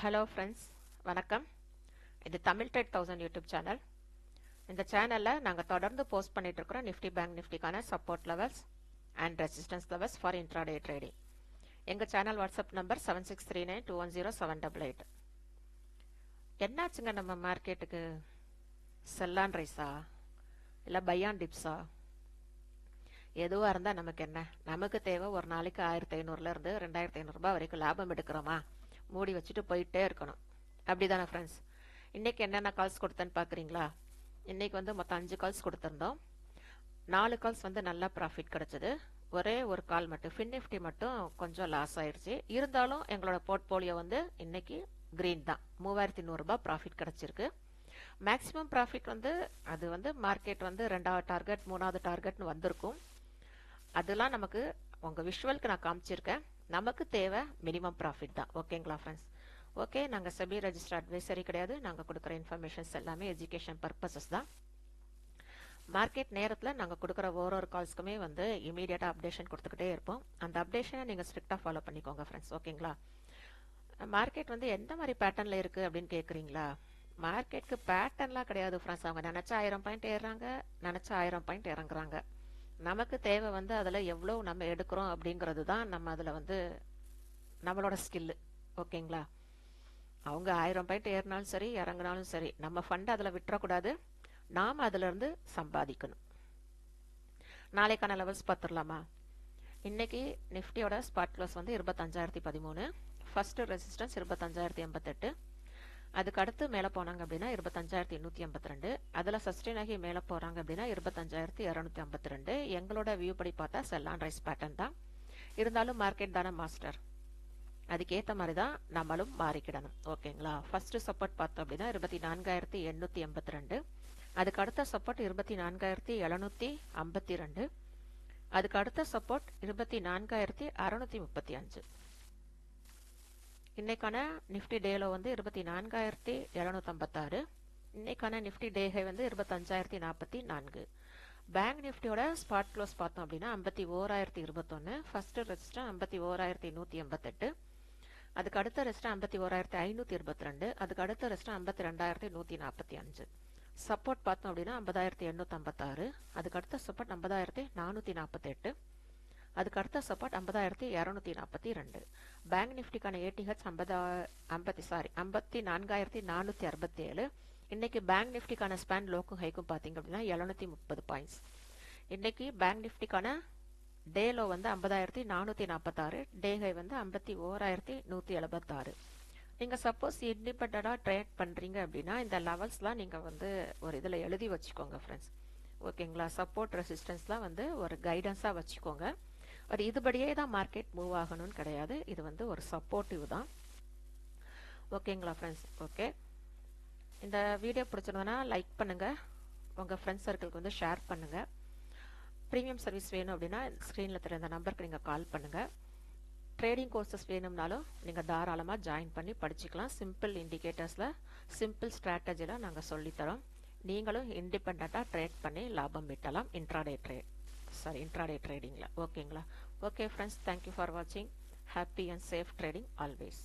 Hello friends வணக்கம். இது தமிழ் டெட் தௌசண்ட் யூடியூப் சேனல் இந்த சேனலில் நாங்கள் தொடர்ந்து போஸ்ட் பண்ணிட்டு இருக்கிறோம் Nifty bank நிஃப்டிக்கான support levels and resistance levels for intraday trading எங்கள் channel WhatsApp number seven six three nine two one zero seven double eight என்னாச்சுங்க நம்ம மார்க்கெட்டுக்கு செல்லான் ரைஸா இல்லை பையான் டிப்ஸா எதுவாக இருந்தால் நமக்கு என்ன? நமக்கு தேவை ஒரு நாளைக்கு ஆயிரத்தி ஐநூறுலேருந்து ரெண்டாயிரத்தி ஐநூறுரூபா வரைக்கும் லாபம் எடுக்கிறோமா? மூடி வச்சுட்டு போயிட்டே இருக்கணும். அப்படிதானே ஃப்ரெண்ட்ஸ் இன்றைக்கி என்னென்ன கால்ஸ் கொடுத்தேன்னு பார்க்குறீங்களா இன்றைக்கி வந்து மொத்தம் அஞ்சு கால்ஸ் கொடுத்துருந்தோம். நாலு கால்ஸ் வந்து நல்லா ப்ராஃபிட் கிடச்சிது. ஒரே ஒரு கால் மட்டும் ஃபின் நிஃப்டி மட்டும் கொஞ்சம் லாஸ் ஆயிடுச்சு இருந்தாலும் எங்களோட போர்ட்போலியோ வந்து இன்னைக்கு க்ரீன் தான். மூவாயிரத்தி நூறுரூபா ப்ராஃபிட் கிடச்சிருக்கு. மேக்ஸிமம் ப்ராஃபிட் வந்து அது வந்து மார்க்கெட் வந்து ரெண்டாவது டார்கெட் மூணாவது டார்கெட்னு வந்திருக்கும். அதெல்லாம் நமக்கு உங்கள் விஷுவலுக்கு நான் காமிச்சிருக்கேன். நமக்கு தேவை மினிமம் ப்ராஃபிட் தான். ஓகேங்களா ஃப்ரெண்ட்ஸ் ஓகே நாங்கள் செபி ரெஜிஸ்டர் அட்வைசரி கிடையாது. நாங்கள் கொடுக்குற இன்ஃபர்மேஷன்ஸ் எல்லாமே எஜுகேஷன் பர்பஸஸ் தான். மார்க்கெட் நேரத்தில் நாங்கள் கொடுக்குற ஒரு ஒரு கால்ஸ்க்குமே வந்து இமீடியட்டாக அப்டேஷன் கொடுத்துக்கிட்டே இருப்போம். அந்த அப்டேஷனை நீங்கள் ஸ்ட்ரிக்டாக ஃபாலோ பண்ணிக்கோங்க ஃப்ரெண்ட்ஸ் ஓகேங்களா மார்க்கெட் வந்து எந்த மாதிரி பேட்டர்னில் இருக்குது அப்படின்னு கேட்குறீங்களா மார்க்கெட்டுக்கு பேட்டர்ன்லாம் கிடையாது ஃப்ரெண்ட்ஸ் அவங்க நினச்சா ஆயிரம் பாயிண்ட் ஏறுறாங்க நினச்சா ஆயிரம் பாயிண்ட் இறங்குறாங்க. நமக்கு தேவை வந்து அதில் எவ்வளோ நம்ம எடுக்கிறோம் அப்படிங்கிறது தான் நம்ம அதில் வந்து நம்மளோட ஸ்கில்லு ஓகேங்களா? அவங்க ஆயிரம் பாயிண்ட் ஏறினாலும் சரி இறங்கினாலும் சரி நம்ம ஃபண்டை அதில் விட்டுறக்கூடாது. நாம் அதிலிருந்து சம்பாதிக்கணும். நாளைக்கான லெவல்ஸ் பார்த்துடலாமா இன்னைக்கு நிஃப்டியோட ஸ்பாட் க்ளோஸ் வந்து இருபத்தஞ்சாயிரத்தி பதிமூணு ஃபர்ஸ்ட் ரெசிஸ்டன்ஸ் இருபத்தஞ்சாயிரத்தி எண்பத்தெட்டு அதுக்கு அடுத்து மேலே போனாங்க அப்படின்னா இருபத்தஞ்சாயிரத்தி எண்ணூற்றி ஐம்பத்தி ரெண்டு. அதில் சஸ்டெயின் ஆகி மேலே போகிறாங்க அப்படின்னா இருபத்தஞ்சாயிரத்தி இரநூத்தி ஐம்பத்தி ரெண்டு. எங்களோட வியூ படி பார்த்தா செல்லான் ரைஸ் பேட்டர்ன் தான். இருந்தாலும் மார்க்கெட் தானே மாஸ்டர் அதுக்கேற்ற மாதிரி தான் நம்மளும் மாறிக்கிடணும். ஓகேங்களா ஃபர்ஸ்ட் சப்போர்ட் பார்த்தோம் அப்படின்னா இருபத்தி நான்காயிரத்தி எண்ணூற்றி எண்பத்தி ரெண்டு. அதுக்கு அடுத்த சப்போர்ட் இருபத்தி நான்காயிரத்தி எழுநூற்றி ஐம்பத்தி ரெண்டு. அதுக்கு அடுத்த சப்போர்ட் இருபத்தி நான்காயிரத்தி அறுநூத்தி முப்பத்தி அஞ்சு. இன்றைக்கான நிஃப்டி டேல வந்து இருபத்தி நான்காயிரத்தி எழுநூத்தம்பத்தாறு. இன்றைக்கான நிஃப்டி டேகை வந்து இருபத்தஞ்சாயிரத்தி நாற்பத்தி நான்கு. பேங்க் நிஃப்டியோட ஸ்பாட் க்ளோஸ் பார்த்தோம் அப்படின்னா ஐம்பத்தி ஓராயிரத்தி இருபத்தொன்று ஃபஸ்ட்டு ரெஜிஸ்டர் ஐம்பத்தி ஓராயிரத்தி நூற்றி எண்பத்தெட்டு. அதுக்கு அடுத்த ரெஜிஸ்டர் ஐம்பத்தி ஓராயிரத்தி ஐநூற்றி இருபத்தி ரெண்டு அதுக்கு அடுத்த ரெஜிஸ்டர் ஐம்பத்தி ரெண்டாயிரத்தி நூற்றி நாற்பத்தி அஞ்சு. சப்போர்ட் பார்த்தோம் அப்படின்னா ஐம்பதாயிரத்தி எண்ணூற்றம்பத்தாறு அதுக்கு அடுத்த சப்போர்ட் ஐம்பதாயிரத்தி நானூற்றி நாற்பத்தெட்டு. அதுக்கு அடுத்த சப்போர்ட் ஐம்பதாயிரத்தி இரநூத்தி நாற்பத்தி ரெண்டு. பேங்க் நிஃப்டிக்கான ஏடிஹெச் ஐம்பதா ஐம்பத்தி சாரி ஐம்பத்தி நான்காயிரத்தி நானூற்றி அறுபத்தி ஏழு இன்றைக்கி பேங்க் நிஃப்டிக்கான ஸ்பேன் லோக்கும் ஹைக்கும் பார்த்தீங்க அப்படின்னா எழுநூத்தி முப்பது பாயிண்ட்ஸ் இன்றைக்கி பேங்க் நிஃப்டிக்கான டேலோ வந்து ஐம்பதாயிரத்தி நானூற்றி நாற்பத்தாறு டே ஹை வந்து ஐம்பத்தி ஓராயிரத்தி நூற்றி எழுபத்தாறு. நீங்கள் சப்போஸ் இண்டிபெண்ட்டாக ட்ரேட் பண்ணுறீங்க அப்படின்னா இந்த லெவல்ஸ்லாம் நீங்கள் வந்து ஒரு இதில் எழுதி வச்சுக்கோங்க ஃப்ரெண்ட்ஸ் ஓகேங்களா சப்போர்ட் ரெசிஸ்டன்ஸ்லாம் வந்து ஒரு கைடன்ஸாக வச்சுக்கோங்க. ஒரு இதுபடியே தான் மார்க்கெட் மூவ் ஆகணும்னு கிடையாது. இது வந்து ஒரு சப்போர்ட்டிவ் தான். ஓகேங்களா ஃப்ரெண்ட்ஸ் ஓகே இந்த வீடியோ பிடிச்சிருந்தோன்னா லைக் பண்ணுங்கள் உங்கள் ஃப்ரெண்ட்ஸ் சர்க்கிளுக்கு வந்து ஷேர் பண்ணுங்கள் ப்ரீமியம் சர்வீஸ் வேணும் அப்படின்னா ஸ்க்ரீனில் தெரிய இந்த நம்பருக்கு நீங்கள் கால் பண்ணுங்கள் ட்ரேடிங் கோர்சஸ் வேணும்னாலும் நீங்கள் தாராளமாக ஜாயின் பண்ணி படிச்சுக்கலாம். சிம்பிள் இண்டிகேட்டர்ஸில் சிம்பிள் ஸ்ட்ராட்டஜியில் நாங்கள் சொல்லித்தரோம். நீங்களும் இண்டிபெண்ட்டாக ட்ரேட் பண்ணி லாபம் விட்டலாம் இன்ட்ராடே ட்ரேட் சாரி இன்ட்ராடே ட்ரேடிங்கில் ஓகேங்களா okay friends thank you for வாட்சிங் happy and safe trading always